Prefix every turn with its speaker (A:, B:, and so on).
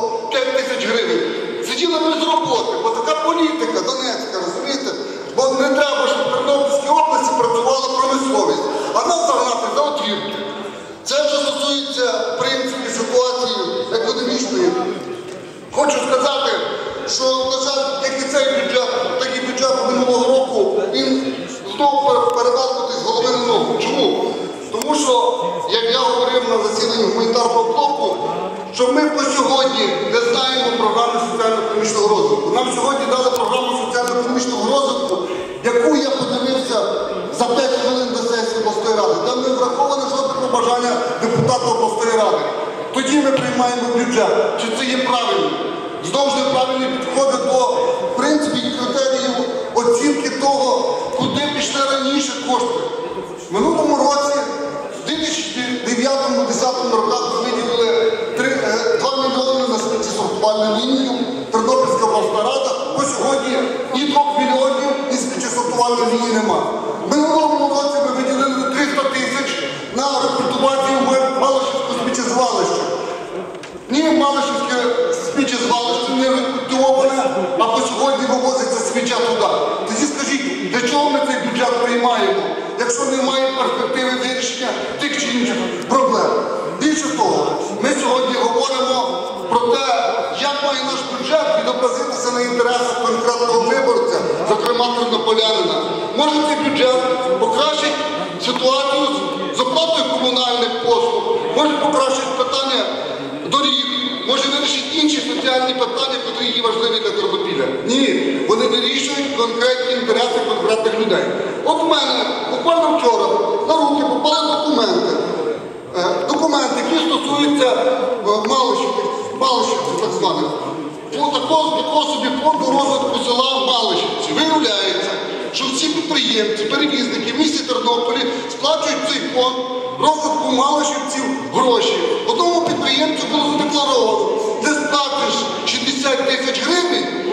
A: по 5 тисяч гривень. Сиділи без роботи, бо така політика Донецька, розумієте? Бо не треба, щоб в Тернопільській області працювала промисловість, а нам загнати за отвірки. Це вже стосується, в принципі, ситуації економічної. Хочу сказати, що, на жаль, як і цей бюджет, так і бюджет минулого року, він знову з голови на ногу. Чому? Тому що, як я на засіданні гуманітарного блоку, що ми по сьогодні не знаємо програми соціально-економічного розвитку. Нам сьогодні дали програму соціально-економічного розвитку, яку я подивився за 5 хвилин до сесії обласної ради. Там не враховано жодне побажання депутата обласної ради. Тоді ми приймаємо бюджет. Чи це є правильно? Знову ж неправильні підходи до в принципі критеріїв оцінки того, куди пішли раніше кошти. Минулому році, в 2009-2010 роках ми виділили три- е, 2 мільйони на сміттєсортувальну лінію. Тернопільська обласна рада по сьогодні ні 2 мільйонів, ні сміттєсортувальної лінії нема. Минулому році ми виділили 300 тисяч на рекультивацію Малишівського сміттєзвалища. Ні, Малишівське сміттєзвалище не рекультивоване, а по сьогодні вивозиться сміття туди. Тоді скажіть, для чого ми цей бюджет приймаємо, якщо немає перспективи вирішення тих чи інших проблем? Більше того, відобразитися на інтересах конкретного виборця, зокрема тернополянина. Може цей бюджет покращить ситуацію з- оплатою комунальних послуг, може покращить питання доріг, може вирішить інші соціальні питання, які є важливі для Тернопіля. Ні, вони вирішують конкретні інтереси конкретних людей. От в мене буквально вчора на руки попали документи. Е, Документи, які стосуються е, Малишів, так званих такого собі фонду розвитку села Малишівці. Виявляється, що всі підприємці, перевізники в місті Тернополі сплачують цей фонд розвитку Малишівців гроші. Одному підприємцю було задекларовано, ти сплатиш 60 тисяч гривень.